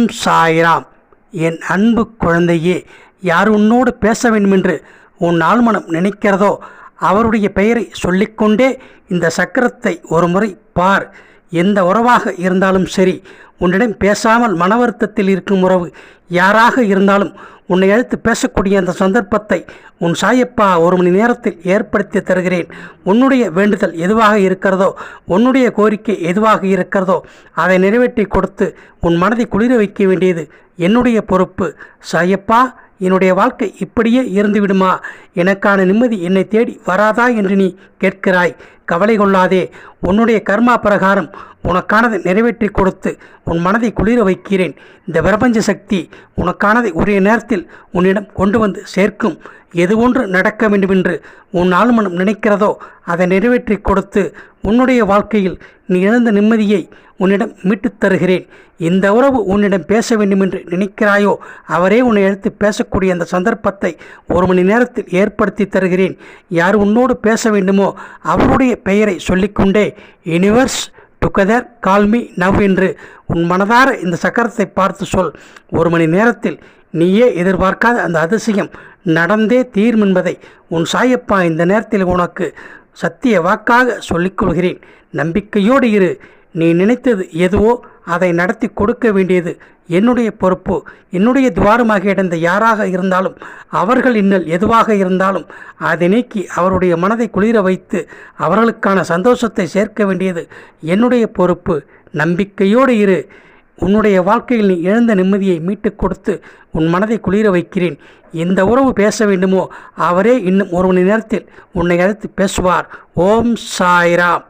ஓம் சாய்ராம் என் அன்பு குழந்தையே யார் உன்னோடு பேச வேண்டுமென்று உன் ஆழ்மனம் நினைக்கிறதோ அவருடைய பெயரை சொல்லிக்கொண்டே இந்த சக்கரத்தை ஒருமுறை பார். எந்த உறவாக இருந்தாலும் சரி உன்னிடம் பேசாமல் மன வருத்தத்தில் இருக்கும் உறவு யாராக இருந்தாலும் உன்னை அழைத்து பேசக்கூடிய அந்த சந்தர்ப்பத்தை உன் சாயப்பா ஒரு மணி நேரத்தில் ஏற்படுத்தி தருகிறேன். உன்னுடைய வேண்டுதல் எதுவாக இருக்கிறதோ உன்னுடைய கோரிக்கை எதுவாக இருக்கிறதோ அதை நிறைவேற்றி கொடுத்து உன் மனதை குளிர வைக்க வேண்டியது என்னுடைய பொறுப்பு. சாயப்பா என்னுடைய வாழ்க்கை இப்படியே இருந்துவிடுமா? எனக்கான நிம்மதி என்னை தேடி வராதா என்று நீ கேட்கிறாய். கவலை கொள்ளாதே. உன்னுடைய கர்மா பிரகாரம் உனக்கானதை நிறைவேற்றி கொடுத்து உன் மனதை குளிர வைக்கிறேன். இந்த பிரபஞ்ச சக்தி உனக்கானதை உரிய நேரத்தில் உன்னிடம் கொண்டு வந்து சேர்க்கும். எது ஒன்று நடக்க வேண்டுமென்று உன் ஆழ்மனம் நினைக்கிறதோ அதை நிறைவேற்றி கொடுத்து உன்னுடைய வாழ்க்கையில் நீ இழந்த நிம்மதியை உன்னிடம் மீட்டுத் தருகிறேன். இந்த உறவு உன்னிடம் பேச வேண்டுமென்று நினைக்கிறாயோ அவரே உன்னை எடுத்து பேசக்கூடிய அந்த சந்தர்ப்பத்தை ஒரு மணி நேரத்தில் ஏற்படுத்தி தருகிறேன். யார் உன்னோடு பேச வேண்டுமோ அவருடைய பெயரை சொல்லிக்கொண்டே யூனிவர்ஸ் டுகெதர் கால்மி நவ் என்று உன் மனதார இந்த சக்கரத்தை பார்த்து சொல். ஒரு மணி நேரத்தில் நீயே எதிர்பார்க்காத அந்த அதிசயம் நடந்தே தீரும் என்பதை உன் சாயப்பா இந்த நேரத்தில் உனக்கு சத்திய வாக்காக சொல்லிக்கொள்கிறேன். நம்பிக்கையோடு இரு. நீ நினைத்தது எதுவோ அதை நடத்தி கொடுக்க வேண்டியது என்னுடைய பொறுப்பு. என்னுடைய துவாரமாக இடந்த யாராக இருந்தாலும் அவர்கள் இன்னல் எதுவாக இருந்தாலும் அதை நீக்கி அவருடைய மனதை குளிர வைத்து அவர்களுக்கான சந்தோஷத்தை சேர்க்க வேண்டியது என்னுடைய பொறுப்பு. நம்பிக்கையோடு இரு. உன்னுடைய வாழ்க்கையில் நீ இழந்த நிம்மதியை மீட்டுக் கொடுத்து உன் மனதை குளிர வைக்கிறேன். எந்த உறவு பேச வேண்டுமோ அவரே இன்னும் ஒரு மணி நேரத்தில் உன்னை அழைத்து பேசுவார். ஓம் சாய்ராம்.